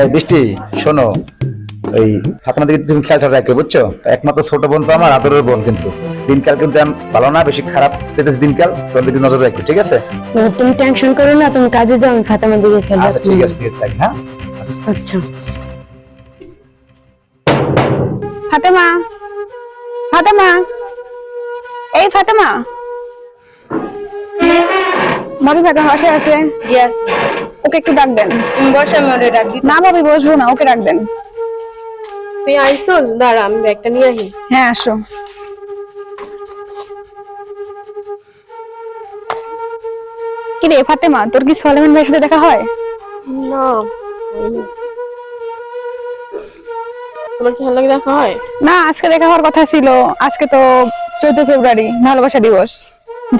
এই বৃষ্টি শোনো ওই দিকে তুমি খেয়াল রাখবে বুঝছ? একমাত্র ছোট বোন তো আমার আদরের বোন কিন্তু। দিনকাল কিন্তু ভালো না বেশি খারাপ যেতেছে দিনকাল তোর দিকে নজর রাখবে ঠিক আছে? তুমি টেনশন করো না তুমি কাজে যাও আমি ফাতেমার দিকে খেলব আচ্ছা ঠিক আছে ঠিক আছে হ্যাঁ? আচ্ছা। ফাতেমা ফাতেমা এই ফাতেমা। ভাবি ফাতেমা বাসায় আছে? ইয়েস ওকে একটু ডাক দেন। বসে মরে রাখবি না ভাবি বসবো না ওকে ডাক দেন। তুই আইসোস? দাঁড়া আমি ব্যাগটা নিয়ে আহি হ্যাঁ আসো। কি রে ফাতেমা তোর কি সলেমান ভাইয়ের সাথে দেখা হয়? না তোমার কি ভালো লাগে দেখা হয়? না আজকে দেখা হওয়ার কথা ছিল। আজকে তো চোদ্দ ফেব্রুয়ারি ভালোবাসা দিবস।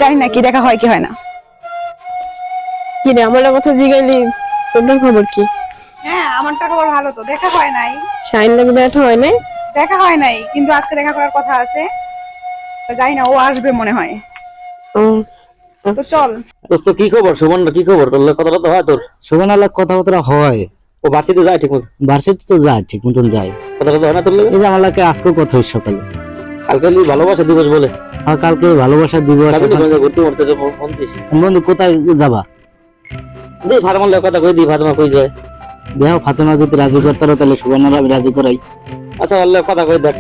জানি না কি দেখা হয় কি হয় না। কি রে আমার কথা জিগাইলি? তোর খবর কি? হ্যাঁ আমারটা খবর ভালো তো দেখা হয় নাই। শাইন লাগে দেখা হয় নাই? দেখা হয় নাই কিন্তু আজকে দেখা করার কথা আছে। তো জানি না ও আসবে মনে হয়। তো চল। দোস্ত কি খবর? সুমন কি খবর? তোর কথা কথা হয় তোর? সুবর্ণ আলাপ কথাবার্তা হয়। ও ভার্সিটি যায় ঠিক মতো ভার্সিটি তো যায় ঠিক মতন যায়। কথা কথা হয় না তোর এই যে আমার লাগে আজকেও কথা সকালে। কালকে লি ভালোবাসা দিবস বলে। আর কালকে ভালোবাসা দিবস বন্ধু কোথায় যাবা? দি ফার্মার কথা কই দি ফার্মা কই যায়? দেহ ফাতেমা যদি রাজি করতারো তাহলে সুবর্ণারা আমি রাজি করাই। আচ্ছা ওর কথা কই দেখ।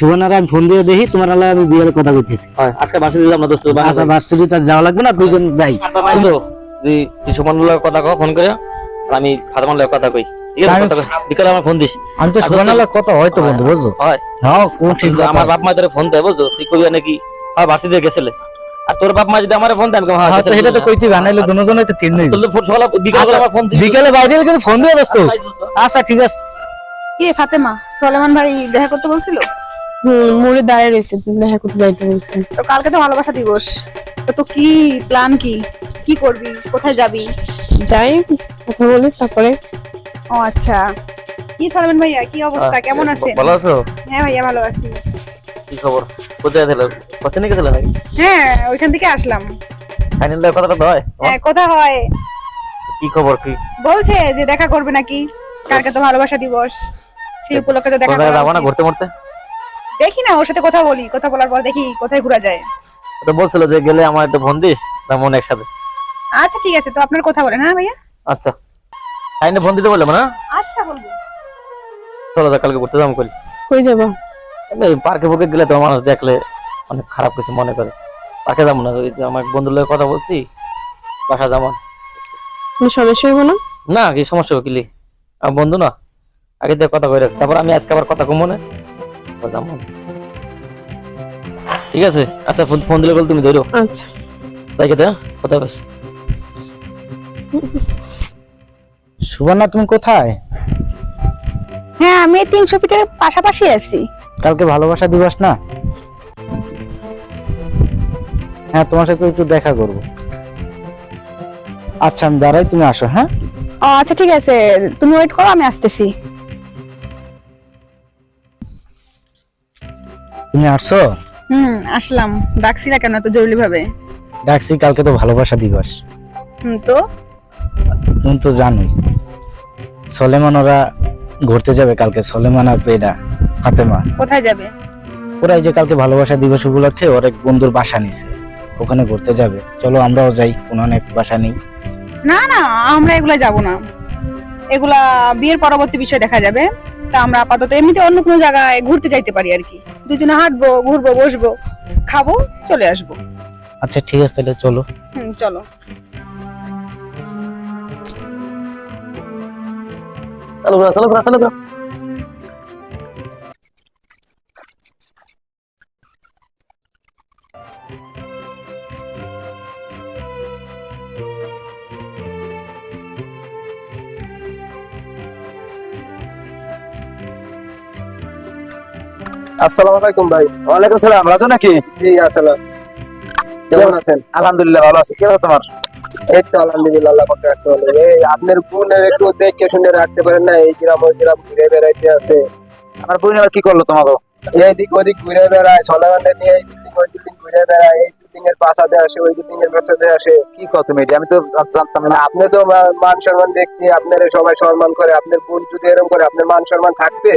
সুবর্ণারা আমি ফোন দিয়ে দেখি তোমার আলাদা আমি বিয়ের কথা কইতেছি। হয় আজকে ভার্সিটি না দোস্ত আচ্ছা ভার্সিটি তার যাওয়া লাগবে না দুইজন যাই। তো তুই কথা কও ফোন করে। আর আমি ফার্মার লগে কথা কই। বিকালে আমার ফোন দিস। আমি তো আচ্ছা, সুবর্ণালা কথা হয় তো বন্ধু বুঝছ? হয়। হ্যাঁ কোন আমার বাপ মা তোরে ফোন দেয় বুঝছ? তুই কবি নাকি? হ্যাঁ ভার্সিটি গেছিলে। আর তোর বাপ মা যদি আমার ফোন দেয় আমি হ্যাঁ হ্যাঁ তো গেছিলে। সেটা তো কইতে বানাইলে দুজনে তো কিনে তো সকালে বিকালে আমার ফোন দিবি। বিকালে বাইরে গেলে কিন্তু ফোন দিও দোস্ত। আচ্ছা ঠিক আছে। কি ফাতেমা? সলেমান ভাই দেখা করতে বলছিল? হুম মোড়ে দাঁড়িয়ে রয়েছে দেখা করতে যাইতে বলছে। তো কালকে তো ভালোবাসা দিবস। তো তো কি প্ল্যান কি? কি করবি? কোথায় যাবি? যাই কথা বলি তারপরে। ও আচ্ছা। কি সলেমান ভাইয়া? কি অবস্থা? কেমন আছেন? ভালো আছো? হ্যাঁ ভাইয়া ভালো আছি। কি খবর? কোথায় গেছিলে কোচিনে গেছিলে নাকি? হ্যাঁ ওইখান থেকে আসলাম। ফাইনাল কথা কথা হয়? হ্যাঁ কথা হয়। কি খবর কি? বলছে যে দেখা করবে নাকি? কালকে তো ভালোবাসা দিবস। সেই উপলক্ষে তো দেখা কোথায় করা যাব না ঘুরতে মরতে? দেখি না ওর সাথে কথা বলি কথা বলার পর দেখি কোথায় ঘোরা যায়। তো বলছিল যে গেলে আমার একটা ফোন দিস তেমন একসাথে। আচ্ছা ঠিক আছে তো আপনার কথা বলেন হ্যাঁ ভাইয়া? আচ্ছা। ফাইনে ফোন দিতে বললাম না? আচ্ছা বলব। চলো কালকে ঘুরতে যাব কই যাব? পার্কে ফুর্কে গেলে তো মানুষ দেখলে অনেক খারাপ কিছু মনে করে। পার্কে যাব না ওই যে আমার বন্ধুর লোকের কথা বলছি বাসা যাব না। কোনো সমস্যা হইব না? না কি সমস্যা হবে কিলি আমার বন্ধু না আগে থেকে কথা কয়ে রাখছি। তারপর আমি আজকে আবার কথা কম মনে যাব না। ঠিক আছে? আচ্ছা ফোন ফোন দিলে বল তুমি ধরো। আচ্ছা। তাই খেতে কথা বেশ সুবর্ণা তুমি কোথায়? হ্যাঁ আমি এই তিনশো ফিটের পাশাপাশি আছি। কালকে ভালোবাসা দিবস না? হ্যাঁ তোমার সাথে একটু দেখা করব। আচ্ছা আমি দাঁড়াই তুমি আসো হ্যাঁ? আচ্ছা ঠিক আছে। তুমি ওয়েট করো আমি আসতেছি। তুমি আসছো? হুম আসলাম। ডাকছি না কেন এত জরুরি ভাবে ডাকছি কালকে তো ভালোবাসা দিবস। হুম তো? তুমি তো জানোই সলেমান ওরা ঘুরতে যাবে কালকে সলেমান আর পেডা ফাতেমা। কোথায় যাবে? ওরা এই যে কালকে ভালোবাসা দিবস উপলক্ষে ওর এক বন্ধুর বাসা নিছে। ওখানে ঘুরতে যাবে। চলো আমরাও যাই কোনো অনেক বাসা নেই। না না আমরা এগুলা যাব না। এগুলা বিয়ের পরবর্তী বিষয় দেখা যাবে। তা আমরা আপাতত এমনিতে অন্য কোনো জায়গায় ঘুরতে যাইতে পারি আর কি। দুজনে হাঁটবো ঘুরবো বসবো খাব চলে আসব। আচ্ছা ঠিক আছে তাহলে চলো। হুম চলো। চলো চলো চলো ঘোরা। আসসালামু আলাইকুম ভাই। ওয়ালাইকুম সালাম রাজু নাকি? জি আসসালাম। কেমন আছেন? আলহামদুলিল্লাহ ভালো আছি। কি হবে তোমার? এই তো আলহামদুলিল্লাহ আল্লাহ পাক রাখছে ভালো। এই আপনার বোনের একটু দেখে শুনে রাখতে পারেন না এই গ্রাম ওই গ্রাম ঘুরে বেড়াইতে আছে। আমার বোন আবার কি করল তোমাকে? এইদিক ওদিক ঘুরে বেড়ায় নিয়ে এই বিল্ডিং ওই বিল্ডিং ঘুরে বেড়ায় এই বিল্ডিং এর পাশাতে আসে ওই বিল্ডিং এর পাশাতে আসে। কি কত মেয়েটি আমি তো জানতাম না। আপনি তো মান সম্মান দেখতে আপনার সবাই সম্মান করে আপনার বোন যদি এরকম করে আপনার মান সম্মান থাকবে?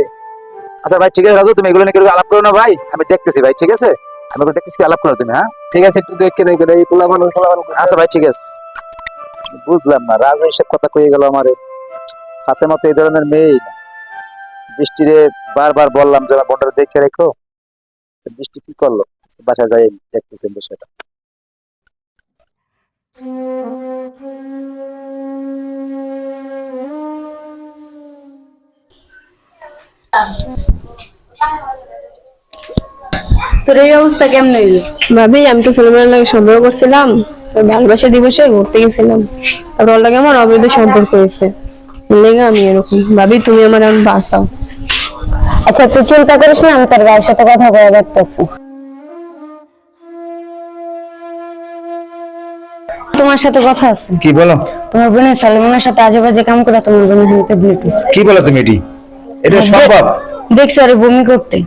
আচ্ছা ভাই ঠিক আছে রাজু তুমি এগুলো নিয়ে আলাপ করো না ভাই। আমি দেখতেছি ভাই ঠিক আছে? আমি ওগুলো দেখতেছি আলাপ করো তুমি হ্যাঁ? ঠিক আছে একটু দেখে দেখে এই পোলা মানুষ পোলা মানুষ। আচ্ছা ভাই ঠিক আছে। বুঝলাম না রাজু এইসব কথা কয়ে গেল আমার। হাতে মতো এই ধরনের মেয়েই না। বৃষ্টিরে বারবার বললাম যে আমার বোনটা দেখে রেখো বৃষ্টি কি করল? বাসা যাই দেখতেছেন বিষয়টা তোর এই অবস্থা কেমন হইল? ভাবি আমি তো সলমানের লাগে সম্পর্ক করছিলাম ভালোবাসা দিবসে ঘুরতে গেছিলাম। তারপর ওর লাগে আমার অবৈধ সম্পর্ক হয়েছে। লেগে আমি এরকম। ভাবি তুমি আমার আমি বাঁচাও। আচ্ছা তুই চিন্তা করিস না আমি তোর ভাইয়ের সাথে কথা বলে দেখতেছি। তোমার সাথে কথা আছে? কি বলো? তোমার বোনের সালমানের সাথে আজে বাজে কাম করে তোমার বোনের দিতেছে কি বলো তুমি এটি? এটা সম্ভব? দেখছ আরে বমি করতে।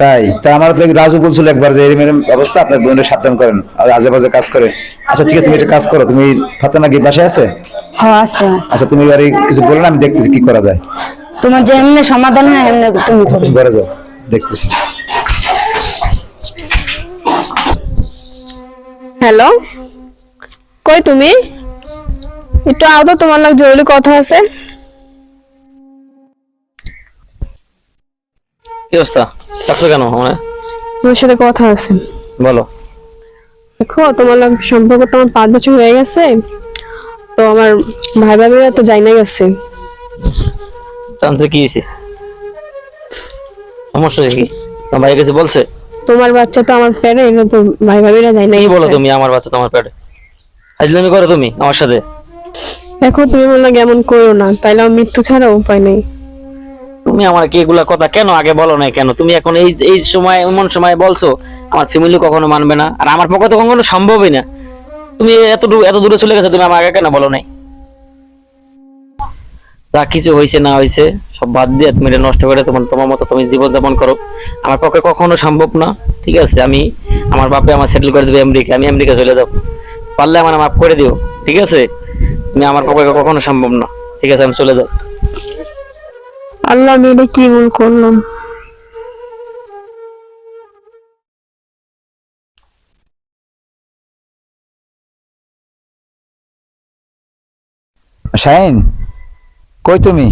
তাই? তা আমার তো রাজু বলছিল একবার যে এরকম অবস্থা আপনার বোনের সাবধান করেন আর আজে বাজে কাজ করে। আচ্ছা ঠিক আছে তুমি একটা কাজ করো তুমি ফাতেমা কি বাসায় আছে? হ্যাঁ আছে। আচ্ছা তুমি আর কিছু বলো না আমি দেখতেছি কি করা যায়। তোমার যে এমনি সমাধান হয় এমনি তুমি করো। ঘরে যাও দেখতেছি। হ্যালো? কই তুমি? একটু আও তো তোমার লাগে জরুরি কথা আছে। কি অবস্থা? ডাকছো কেন মানে তোমার সাথে কথা আছে। বলো। দেখো তোমার লাগে সম্পর্ক তো আমার পাঁচ বছর হয়ে গেছে। তো আমার ভাই ভাবিরা তো যাই না গেছে। কি হয়েছে? সমস্যা কি? তোমার ভাই কিছু বলছে? তোমার বাচ্চা তো আমার পেটে এটা তো ভাই ভাবিরা যাই না কি বলো তুমি? আমার বাচ্চা তোমার পেটে। আজলামি করো তুমি আমার সাথে। দেখো তুমি মনে লাগে এমন করো না। তাইলে আমার মৃত্যু ছাড়া উপায় নেই। তুমি আমার কি এগুলা কথা কেন আগে বলো না কেন? তুমি এখন এই এই সময়, এমন সময় বলছো, আমার ফ্যামিলি কখনো মানবে না, আর আমার পক্ষে তো কখনো সম্ভবই না। তুমি এত এত দূরে চলে গেছো, তুমি আগে কেন বলো নাই? যা কিছু হয়েছে না হয়েছে, সব বাদ দিয়ে তুমি এটা নষ্ট করে তোমার তোমার মতো তুমি জীবন যাপন করো। আমার পক্ষে কখনো সম্ভব না, ঠিক আছে? আমি আমার বাপে আমার সেটেল করে দেবে আমেরিকা, আমি আমেরিকা চলে যাব। পারলে আমার মাফ করে দিও, ঠিক আছে? তুমি আমার পক্ষে কখনো সম্ভব না, ঠিক আছে? আমি চলে যাও আল্লাহ আমি এটা কি ভুল করলাম? শাহিন কই তুমি?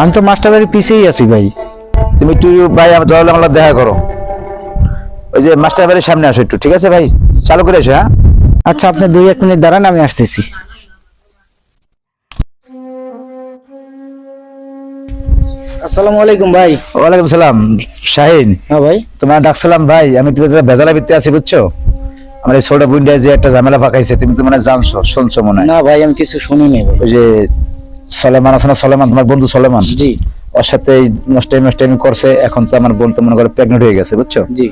আমি তো মাস্টার বাড়ির পিছিয়েই আছি ভাই। তুমি একটু ভাই আমার আমার দেখা করো। ওই যে মাস্টার বাড়ির সামনে আসো একটু ঠিক আছে ভাই? চালু করে এসো হ্যাঁ? আচ্ছা আপনি দুই এক মিনিট দাঁড়ান আমি আসতেছি। আসসালামু আলাইকুম ভাই। ওয়ালাইকুম সালাম। শাহিন হ্যাঁ ভাই। তোমার ডাকছিলাম ভাই আমি তো বেজালা ভিত্তি আছি বুঝছ? আমার এই ছোট বুন্ডিয়া যে একটা ঝামেলা পাকাইছে তুমি তো মানে জানছো শুনছো মনে না ভাই আমি কিছু শুনিনি ভাই। ওই যে সলেমান আছে না সলেমান তোমার বন্ধু সলেমান? জি। ওর সাথে এই নষ্টাইম করছে এখন তো আমার বোন তো মনে করো প্রেগনেন্ট হয়ে গেছে বুঝছ? জি।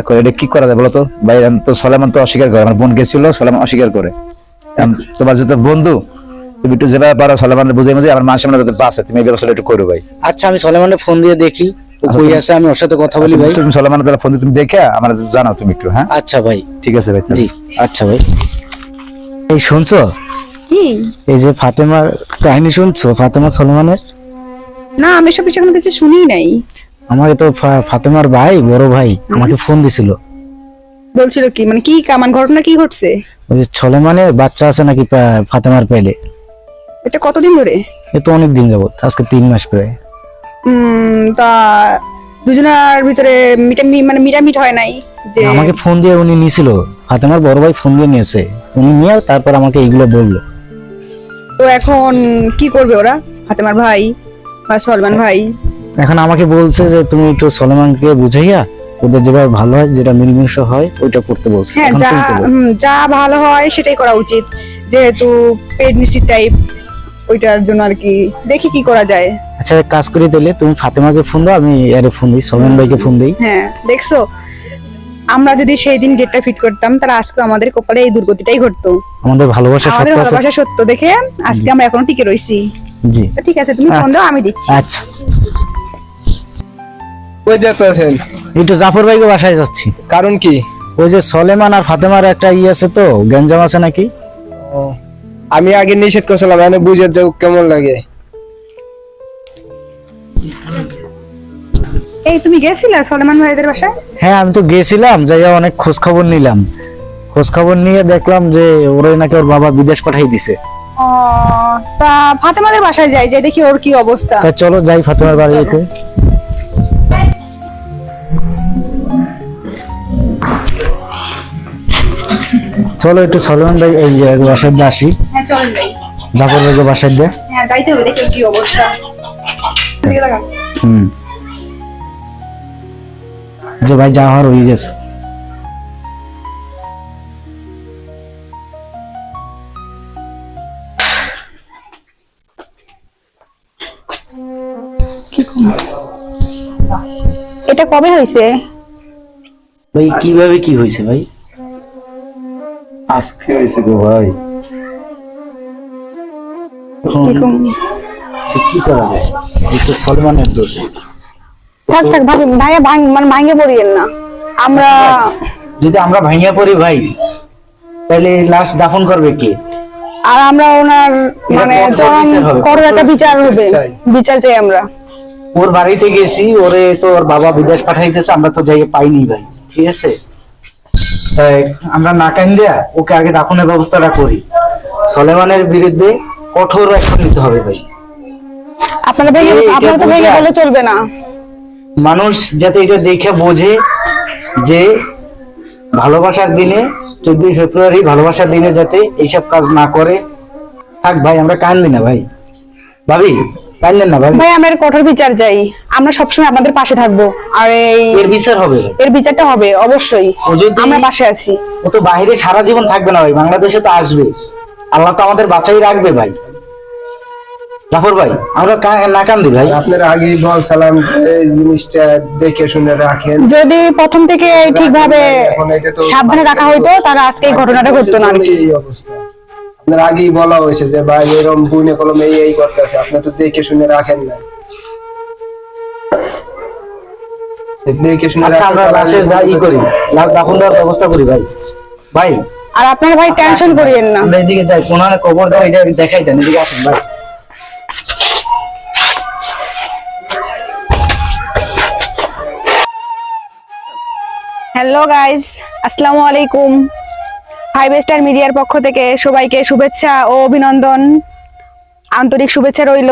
এখন এটা কি করা যায় বলো তো? ভাই তো সলেমান তো অস্বীকার করে আমার বোন গেছিল সলেমান অস্বীকার করে। তোমার যেহেতু বন্ধু তুমি একটু যেভাবে পারো সলেমান বুঝে বুঝে আমার মাসে মানে যাতে বাঁচে তুমি এই ব্যবস্থাটা একটু করো ভাই। আচ্ছা আমি সলেমানের ফোন দিয়ে দেখি আচ্ছা, কই আছে আমি ওর সাথে কথা বলি ভাই। তুমি সলেমানের তাহলে ফোন দিয়ে তুমি দেখে আমার জানাও তুমি একটু হ্যাঁ? আচ্ছা ভাই। ঠিক আছে ভাই জি আচ্ছা ভাই। এই শুনছো? এই যে ফাতেমার কাহিনী শুনছো ফাতেমা সলমানের? না আমি সব কিছু কিছু শুনি নাই। আমাকে তো ফাতেমার ভাই বড় ভাই আমাকে ফোন দিছিল। বলছিল কি? মানে কি কামান ঘটনা কি ঘটছে? ওই যে সলেমানের বাচ্চা আছে নাকি ফাতেমার পেলে এটা কতদিন ধরে? এ তো অনেক দিন যাবত আজকে তিন মাস প্রায়। তা দুজনের ভিতরে মিটামি মানে মিটামিট হয় নাই যে আমাকে ফোন দিয়ে উনি নিছিল ফাতেমার বড় ভাই ফোন দিয়ে নিয়েছে। উনি নিয়ে তারপর আমাকে এইগুলো বলল। তো এখন কি করবে ওরা? ফাতেমার ভাই বা সলমান ভাই? এখন আমাকে বলছে যে তুমি একটু সলেমানকে বুঝাইয়া ওদের যেভাবে ভালো হয় যেটা মিলমিশ হয় ওইটা করতে বলছে। হ্যাঁ যা যা ভালো হয় সেটাই করা উচিত। যেহেতু প্রেগনেন্সি টাইপ ওইটার জন্য আর কি। দেখি কি করা যায়। আচ্ছা এক কাজ করি তাহলে। তুমি ফাতেমাকে ফোন দাও আমি এর ফোন দিই সলমান ভাইকে ফোন দিই। হ্যাঁ দেখছ? আমরা যদি সেই দিন গেটটা ফিট করতাম তাহলে আজকে আমাদের কপালে এই দুর্গতিটাই ঘটতো। আমাদের ভালোবাসা আমাদের সত্য ভালোবাসা সত্য। দেখে আজকে আমরা এখনও টিকে রইছি। জি। তো ঠিক আছে তুমি ফোন দাও আমি দিচ্ছি। আচ্ছা। কই যেতেছেন একটু জাফর ভাইকে বাসায় যাচ্ছি। কারণ কি? ওই যে সলেমান আর ফাতেমার একটা ই আছে তো গেঞ্জাম আছে নাকি? আমি আগে নিষেধ করছিলাম মানে বুঝে দেব কেমন লাগে। এই তুমি গেছিলে সলেমান ভাইদের বাসায়? হ্যাঁ আমি তো গেছিলাম যাইয়া অনেক খোঁজ খবর নিলাম। খোঁজ খবর নিয়ে দেখলাম যে ওরাই নাকি ওর বাবা বিদেশ পাঠাই দিছে। ও, তা ফাতেমাদের বাসায় যাই যাই দেখি ওর কি অবস্থা। তা চলো যাই ফাতেমার বাড়িতে চলো একটু সলমান ভাই এই যে বাসায় দিয়ে আসি। হ্যাঁ চলেন যাই। জাফর ভাইকে বাসায় দিয়ে হ্যাঁ যাইতে হবে দেখি কি অবস্থা। হুম। যে ভাই যা হওয়ার হয়ে গেছে। এটা কবে হয়েছে? ভাই কীভাবে কি হয়েছে ভাই? আজকে হয়েছে গো ভাই। এখন কি করা যায়? এই তো সলমানের দোষ। থাক থাক ভাবি ভাইয়া মানে ভাঙে পড়িয়েন না। আমরা যদি আমরা ভাইয়া পড়ি ভাই তাহলে লাশ দাফন করবে কে? আর আমরা ওনার মানে কঠোর চরম বিচার হবে, কঠোর একটা বিচার হবে। বিচার চাই আমরা। ওর বাড়িতে গেছি ওরে তো ওর বাবা বিদেশ পাঠাইতেছে আমরা তো যাই পাইনি ভাই। ঠিক আছে? তাই আমরা না কান দেয়া ওকে আগে দাফনের ব্যবস্থাটা করি। সলেমানের বিরুদ্ধে কঠোর অ্যাকশন নিতে হবে ভাই। আপনারা ভেঙে আপনারা তো ভেঙে বলে চলবে না। মানুষ যাতে এটা দেখে বোঝে যে ভালোবাসার দিনে চোদ্দই ফেব্রুয়ারি ভালোবাসার দিনে যাতে এইসব কাজ না করে। থাক ভাই আমরা কানবি না ভাই। ভাবি কানলেন না ভাবি। ভাই আমরা কঠোর বিচার চাই। আমরা সবসময় আপনাদের পাশে থাকব। আর এই এর বিচার হবে এর বিচারটা হবে অবশ্যই। আমরা পাশে আছি। ও তো বাইরে সারা জীবন থাকবে না ভাই বাংলাদেশে তো আসবে। আল্লাহ তো আমাদের বাঁচাই রাখবে ভাই। জাফর ভাই আমরা না কান্দি ভাই। আপনারা আগেই বলছিলাম যে এই জিনিসটা দেখে শুনে রাখেন। যদি প্রথম থেকে ঠিকভাবে সাবধানে রাখা হইতো তাহলে আজকে এই ঘটনাটা ঘটতো না এই অবস্থা। আপনার আগেই বলা হয়েছে যে ভাই এরকম বুনে কলমে এই এই করতেছে। আপনি তো দেখে শুনে রাখেন না দেখে শুনে আচ্ছা আমরা রাখতে লাশের যা ই করি। লাশ দাফন দেওয়ার ব্যবস্থা করি ভাই। ভাই আর আপনারা ভাই টেনশন করিয়েন না। এদিকে যাই। কোনানে কবর দাও এটা দেখাই দেন এদিকে আসেন ভাই। হ্যালো গাইস আসসালামু আলাইকুম। ফাইভ স্টার মিডিয়ার পক্ষ থেকে সবাইকে শুভেচ্ছা ও অভিনন্দন। আন্তরিক শুভেচ্ছা রইল।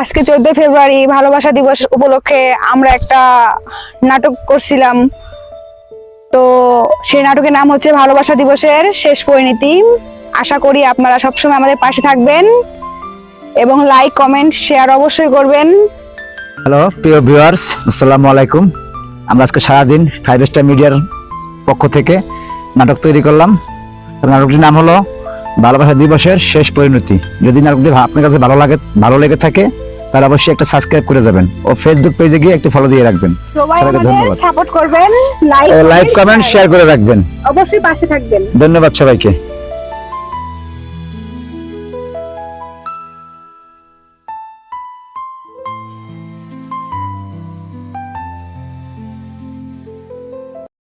আজকে চোদ্দ ফেব্রুয়ারি ভালোবাসা দিবস উপলক্ষে আমরা একটা নাটক করছিলাম। তো সেই নাটকের নাম হচ্ছে ভালোবাসা দিবসের শেষ পরিণতি। আশা করি আপনারা সবসময় আমাদের পাশে থাকবেন এবং লাইক কমেন্ট শেয়ার অবশ্যই করবেন। হ্যালো প্রিয় ভিউয়ার্স আসসালামু আলাইকুম। আমরা আজকে সারাদিন ফাইভ স্টার মিডিয়ার পক্ষ থেকে নাটক তৈরি করলাম। নাটকটির নাম হলো ভালোবাসা দিবসের শেষ পরিণতি। যদি নাটকটি আপনার কাছে ভালো লাগে ভালো লেগে থাকে তাহলে অবশ্যই একটা সাবস্ক্রাইব করে যাবেন ও ফেসবুক পেজে গিয়ে একটু ফলো দিয়ে রাখবেন। সবাই সবাইকে ধন্যবাদ। সাপোর্ট করবেন লাইক লাইক কমেন্ট শেয়ার করে রাখবেন। অবশ্যই পাশে থাকবেন। ধন্যবাদ সবাইকে।